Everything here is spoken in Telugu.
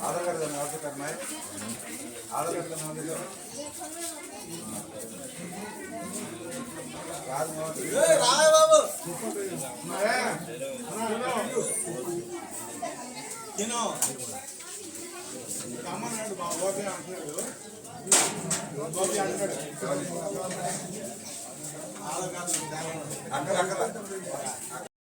आधार कार्ड करना ऑर्डर करना है आधार कार्ड करना है कार्ड में ऑर्डर తిను రమ్మన్నాడు మా బాబీ అంటున్నాడు బాబీ అంటున్నాడు ఆధార్ కార్డు అక్కడ అక్కడ